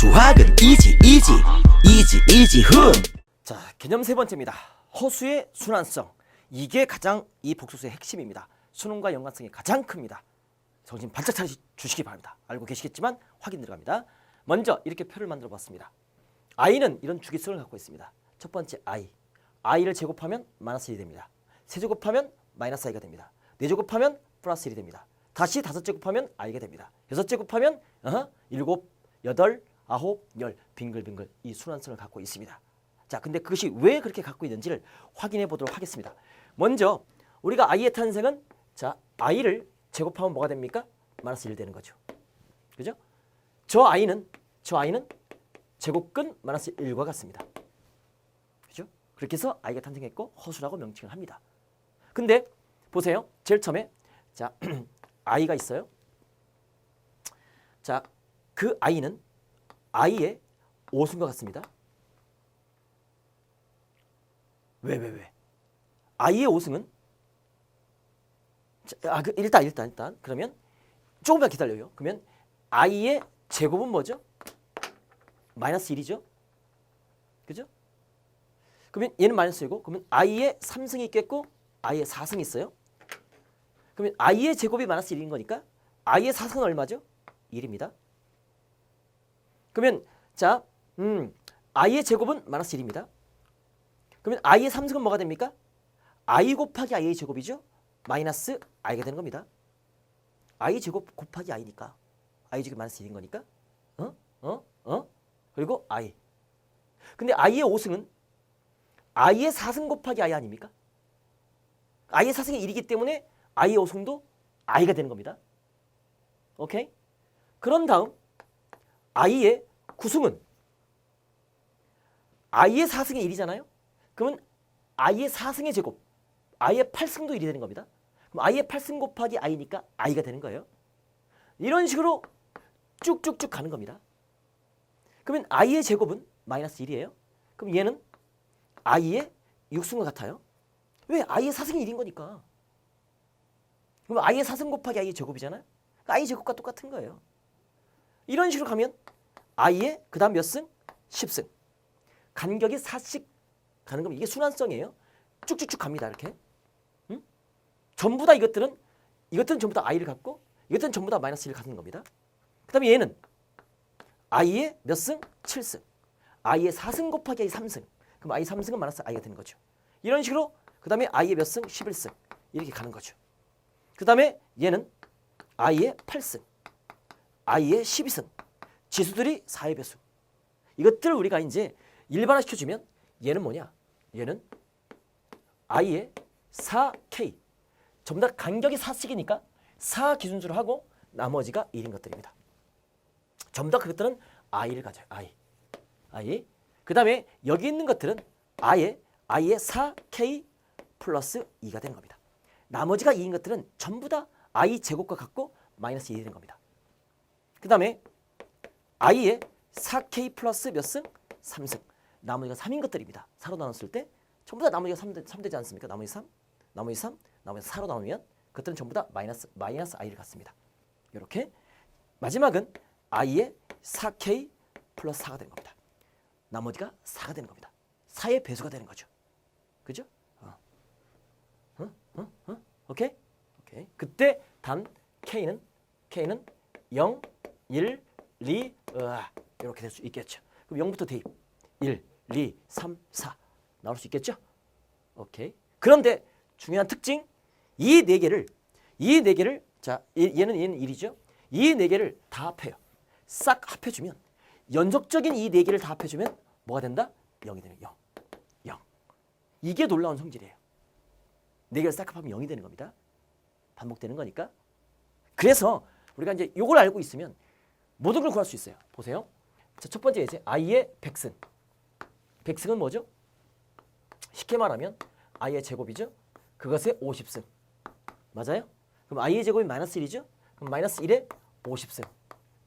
수학은 이지 이지 이지 이지 훈 자, 개념 세 번째입니다. 허수의 순환성. 이게 가장 이 복수수의 핵심입니다. 수능과 연관성이 가장 큽니다. 정신 바짝 차리 주시기 바랍니다. 알고 계시겠지만 확인 들어갑니다. 먼저 이렇게 표를 만들어 봤습니다. i는 이런 주기성을 갖고 있습니다. 첫 번째 i. i를 제곱하면 마이너스 1이 됩니다. 세제곱하면 마이너스 i가 됩니다. 네제곱하면 플러스 1이 됩니다. 다시 다섯 제곱하면 i가 됩니다. 여섯 제곱하면 일곱, 여덟, 아홉, 열 빙글빙글 이 순환성을 갖고 있습니다. 자, 근데 그것이 왜 그렇게 갖고 있는지를 확인해 보도록 하겠습니다. 먼저 우리가 i의 탄생은 자, i를 제곱하면 뭐가 됩니까? 마이너스 1 되는 거죠. 그죠? 저 i는 저 i는 제곱근 마이너스 1과 같습니다. 그죠? 그렇게 해서 i가 탄생했고 허수라고 명칭을 합니다. 근데 보세요. 제일 처음에 자, i가 있어요. 자, 그 i는 i의 오순과 같습니다. 왜, 왜, 왜? i의 오승은 자, 아, 그 일단 일단 일단 그러면 조금만 기다려요. 그러면 i의 제곱은 뭐죠? 마이너스 1이죠. 그죠? 그러면 얘는 마이너스 1고 그러면 i의 3승이 있겠고 i의 4승이 있어요. 그러면 i의 제곱이 마이너스 1인 거니까 i의 4승은 얼마죠? 1입니다. 그러면 자, 음, i의 제곱은 마이너스 1입니다. 그러면 i의 3승은 뭐가 됩니까? i 곱하기 i의 제곱이죠. 마이너스 i가 되는 겁니다. i 제곱 곱하기 i니까 i 제곱 마이너스 1인 거니까 어? 어? 어? 그리고 i. 근데 i의 5승은 i의 4승 곱하기 i 아닙니까? i의 4승이 1이기 때문에 i의 5승도 i가 되는 겁니다. 오케이? 그런 다음 i의 9승은 i의 4승이 1이잖아요. 그러면 i의 4승의 제곱, i의 8승도 1이 되는 겁니다. 그럼 i의 8승 곱하기 i니까 i가 되는 거예요. 이런 식으로 쭉쭉쭉 가는 겁니다. 그러면 i의 제곱은 마이너스 1이에요. 그럼 얘는 i의 6승과 같아요. 왜? i의 4승이 1인 거니까. 그럼 i의 4승 곱하기 i의 제곱이잖아요. i 제곱과 똑같은 거예요. 이런 식으로 가면 i의 그 다음 몇 승? 10승. 간격이 4씩 가는 거면 이게 순환성이에요. 쭉쭉쭉 갑니다. 이렇게. 응? 전부 다 이것들은 이것들은 전부 다 i를 갖고 이것들은 전부 다 마이너스 1을 갖는 겁니다. 그 다음에 얘는 i의 몇 승? 7승. i의 4승 곱하기 i 3승. 그럼 i 3승은 마이너스 i가 되는 거죠. 이런 식으로 그 다음에 i의 몇 승? 11승. 이렇게 가는 거죠. 그 다음에 얘는 i의 8승. I의 12승. 지수들이 4의 배수. 이것들을 우리가 이제 일반화 시켜주면 얘는 뭐냐? 얘는 i의 4k. 전부 다 간격이 4씩이니까 4 기준수로 하고 나머지가 1인 것들입니다. 전부 다 그것들은 i를 가져요. i. i. 그 다음에 여기 있는 것들은 i의 i의 4k 플러스 2가 되는 겁니다. 나머지가 2인 것들은 전부 다 i 제곱과 같고 마이너스 1이 되는 겁니다. 그 다음에 i의 4k 플러스 몇 승? 3승. 나머지가 3인 것들입니다. 4로 나눴을 때 전부 다 나머지가 3, 3 되지 않습니까? 나머지 3, 나머지 3, 나머지 4로 나누면 그것들은 전부 다 마이너스 마이너스 i를 갖습니다. 이렇게 마지막은 i의 4k 플러스 4가 되는 겁니다. 나머지가 4가 되는 겁니다. 4의 배수가 되는 거죠. 그죠? 어. 어? 어? 어? 오케이? 오케이. 그때 단 k는 k는 0, 1, 2, 으아, 이렇게 될 수 있겠죠. 그럼 0부터 대입. 1, 2, 3, 4 나올 수 있겠죠? 오케이. 그런데 중요한 특징 이 네 개를 이 네 개를 자 얘- 얘는 얘는 1이죠. 이 네 개를 다 합해요. 싹 합해주면 연속적인 이 네 개를 다 합해주면 뭐가 된다? 0이 되는 0. 0. 이게 놀라운 성질이에요. 네 개를 싹 합하면 0이 되는 겁니다. 반복되는 거니까. 그래서 우리가 이제 요걸 알고 있으면 모든 걸 구할 수 있어요. 보세요. 자, 첫 번째 이제 i의 백승. 백승은 뭐죠? 쉽게 말하면 i의 제곱이죠. 그것의 50승. 맞아요? 그럼 i의 제곱이 마이너스 1이죠? 그럼 마이너스 1에 50승.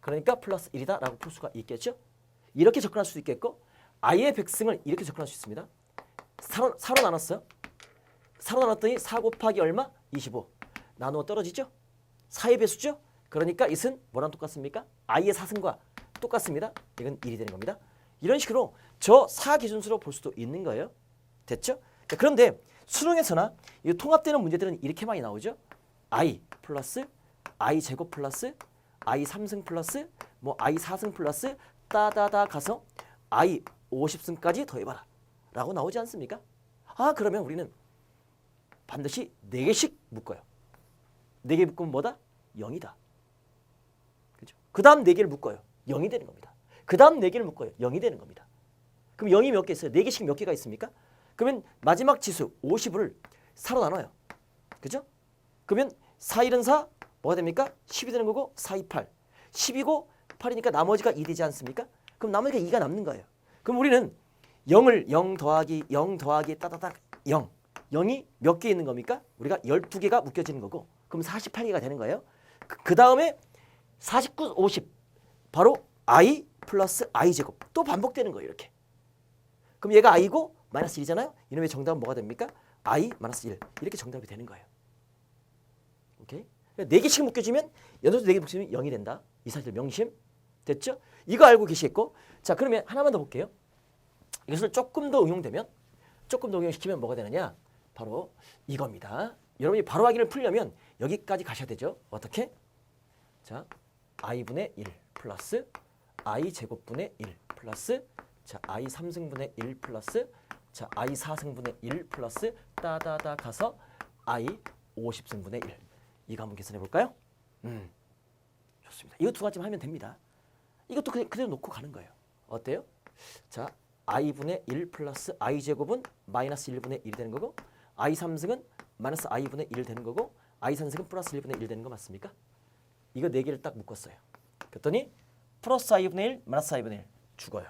그러니까 플러스 1이다 라고 풀 수가 있겠죠? 이렇게 접근할 수 있겠고 i의 백승을 이렇게 접근할 수 있습니다. 4로, 4로 나눴어요. 4로 나눴더니 4 곱하기 얼마? 25. 나누어 떨어지죠? 4의 배수죠? 그러니까 이은 뭐랑 똑같습니까? i의 4승과 똑같습니다. 이건 1이 되는 겁니다. 이런 식으로 저 사기준수로 볼 수도 있는 거예요. 됐죠? 자, 그런데 수능에서나 이 통합되는 문제들은 이렇게 많이 나오죠. i 플러스 i 제곱 플러스 i 3승 플러스 뭐 i 4승 플러스 따다다 가서 i 50승까지 더해봐라 라고 나오지 않습니까? 아 그러면 우리는 반드시 4개씩 묶어요. 4개 묶으면 뭐다? 0이다. 그 다음 4개를 묶어요. 0이 되는 겁니다. 그 다음 4개를 묶어요. 0이 되는 겁니다. 그럼 0이 몇 개 있어요? 4개씩 몇 개가 있습니까? 그러면 마지막 지수 50을 4로 나눠요. 그죠? 그러면 4, 1은 4, 뭐가 됩니까? 10이 되는 거고 4, 2, 8. 10이고 8이니까 나머지가 2 되지 않습니까? 그럼 나머지가 2가 남는 거예요. 그럼 우리는 0을 0 더하기 0 더하기 따다닥 0. 0이 몇 개 있는 겁니까? 우리가 12개가 묶여지는 거고 그럼 48개가 되는 거예요. 그 다음에 49, 50 바로 i 플러스 i 제곱 또 반복되는 거예요 이렇게. 그럼 얘가 i고 마이너스 1이잖아요. 이놈의 정답은 뭐가 됩니까? i 마이너스 1 이렇게 정답이 되는 거예요. 오케이? 네 개씩 묶여지면 연속도 네개 묶여지면 0이 된다. 이 사실 명심 됐죠? 이거 알고 계시겠고 자 그러면 하나만 더 볼게요. 이것을 조금 더 응용되면 조금 더 응용시키면 뭐가 되느냐? 바로 이겁니다. 여러분이 바로 확인을 풀려면 여기까지 가셔야 되죠. 어떻게? 자, i분의 1 플러스 i 제곱분의 1 플러스 자, i 3승분의 1 플러스 자, i 4승분의 1 플러스 따다다 가서 i 50승분의 1. 이거 한번 계산해 볼까요? 음. 좋습니다. 이거 두 가지만 하면 됩니다. 이것도 그냥 그대로 놓고 가는 거예요. 어때요? 자, i분의 1 플러스 i 제곱은 마이너스 1분의 1이 되는 거고 i 3승은 마이너스 i분의 1 되는 거고 i 3승은 플러스 1분의 1 되는 거 맞습니까? 이거 네 개를 딱 묶었어요. 그랬더니 플러스 i분의 1 마이너스 i분의 1 죽어요.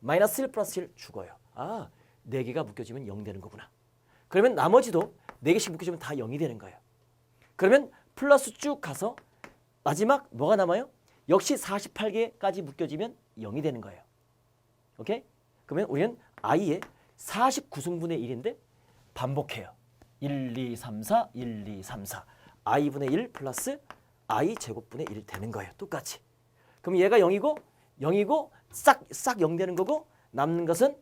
마이너스 1 플러스 1 죽어요. 아, 네 개가 묶여지면 0 되는 거구나. 그러면 나머지도 네 개씩 묶여지면 다 0이 되는 거예요. 그러면 플러스 쭉 가서 마지막 뭐가 남아요? 역시 48개까지 묶여지면 0이 되는 거예요. 오케이? 그러면 우리는 i의 49승분의 1인데 반복해요. 1, 2, 3, 4, 1, 2, 3, 4. i분의 1 플러스 i 제곱분의 1 되는 거예요. 똑같이. 그럼 얘가 0이고 0이고 싹 싹 0 되는 거고 남는 것은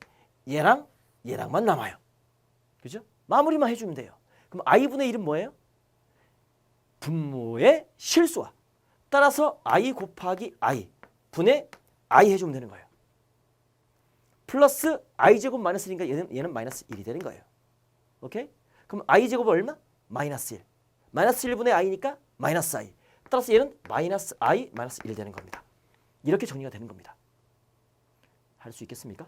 얘랑 얘랑만 남아요. 그죠? 마무리만 해주면 돼요. 그럼 i분의 1은 뭐예요? 분모의 실수와 따라서 i 곱하기 i 분의 i 해주면 되는 거예요. 플러스 i 제곱 마이너스 1이니까 얘는, 얘는 마이너스 1이 되는 거예요. 오케이? 그럼 i 제곱은 얼마? 마이너스 1. 마이너스 1분의 i니까 마이너스 i. 따라서 얘는 마이너스 i 마이너스 1 되는 겁니다. 이렇게 정리가 되는 겁니다. 할 수 있겠습니까?